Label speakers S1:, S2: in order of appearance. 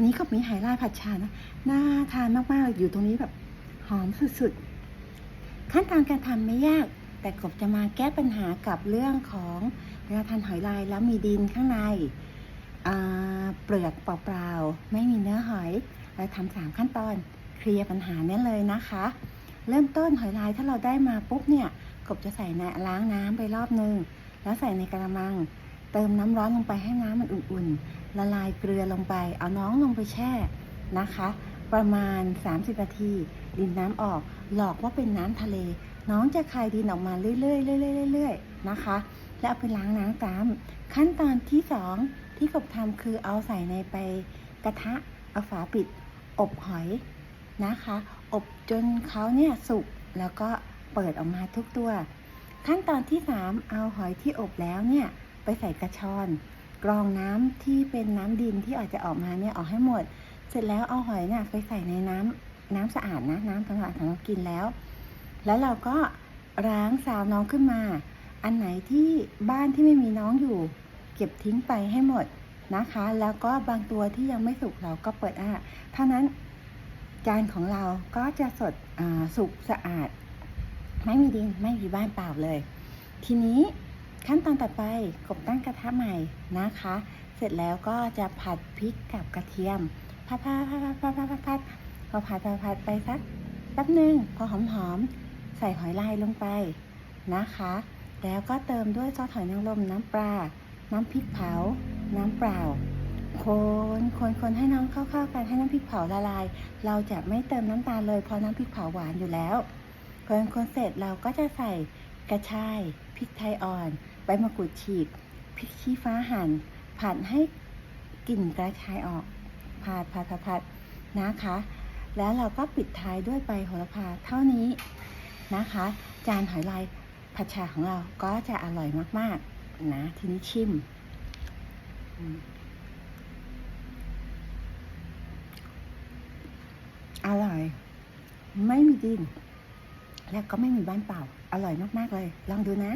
S1: วันนี้ก็มีไหลายผัดชานะน่าทานมากๆ อยู่ตรงนี้แบบหอมสุดๆ ขั้นตอนการทำไม่ยาก แต่กบจะมาแก้ปัญหากับเรื่องของเวลาทานหอยลายแล้วมีดินข้างในเปลือกเปล่าๆ ไม่มีเนื้อหอย เราทำสามขั้นตอนเคลียร์ปัญหานี้เลยนะคะ เริ่มต้นหอยลายถ้าเราได้มาปุ๊บเนี่ย กบจะใส่ในล้างน้ำไปรอบนึง แล้วใส่ในกระมัง เติมน้ำร้อนลงไปให้น้ำมันอุ่นๆ ละลายเกลือลงไป เอาน้องลงไปแช่นะคะ ประมาณ 30 นาที ดินน้ำออก หลอกว่าเป็นน้ำทะเล น้องจะคายดินออกมาเรื่อยๆเรื่อยๆเรื่อยๆนะคะ แล้วเอาไปล้างน้ำตาม ขั้นตอนที่สองที่กบทำคือเอาใส่ในไปกระทะเอาฝาปิด อบหอยนะคะ อบจนเขาเนี่ยสุกแล้วก็เปิดออกมาทุกตัว ขั้นตอนที่สามเอาหอยที่อบแล้วเนี่ย ไปใส่กระชอน กรองน้ำที่เป็นน้ำดินที่อาจจะออกมาเนี่ยออกให้หมด เสร็จแล้วเอาหอยเนี่ยไปใส่ในน้ำน้ำสะอาดนะ น้ำสะอาดของเรากินแล้ว แล้วเราก็ล้างซาวน้องขึ้นมา อันไหนที่บ้านที่ไม่มีน้องอยู่ เก็บทิ้งไปให้หมดนะคะ แล้วก็บางตัวที่ยังไม่สุกเราก็เปิดอะเท่านั้นจานของเราก็จะสดสุกสะอาด ไม่มีดินไม่มีบ้านเปล่าเลย ทีนี้ ขั้นตอนต่อไปกบตั้งกระทะใหม่นะคะ เสร็จแล้วก็จะผัดพริกกับกระเทียมผัดผัดผัดผัดผัดผัดผัดพอผัดผัดผัดไปสักแป๊บหนึ่งพอหอมหอมๆใส่หอยลายลงไปนะคะ แล้วก็เติมด้วยซอสหอยนางรมน้ำปลาน้ำพริกเผา น้ำเปล่าคนคนคนให้น้องเข้าๆกันให้น้ำพริกเผาละลาย เราจะไม่เติมน้ำตาลเลยเพราะน้ำพริกเผาหวานอยู่แล้วคนคนเสร็จเราก็จะใส่ กระชาย พริกไทยอ่อน ใบมะกรูดฉีก พริกชี้ฟ้าหั่น ผัดให้กลิ่นกระชายออกผัดผัดผัดผัดนะคะ แล้วเราก็ปิดท้ายด้วยใบโหระพาเท่านี้นะคะ จานหอยลายผัดชาของเราก็จะอร่อยมากๆ นะ ทีนี้ชิมอืมอร่อย ไม่มีดิน และก็ไม่มีบ้านเปล่า อร่อยมาก ๆ เลย ลองดูนะ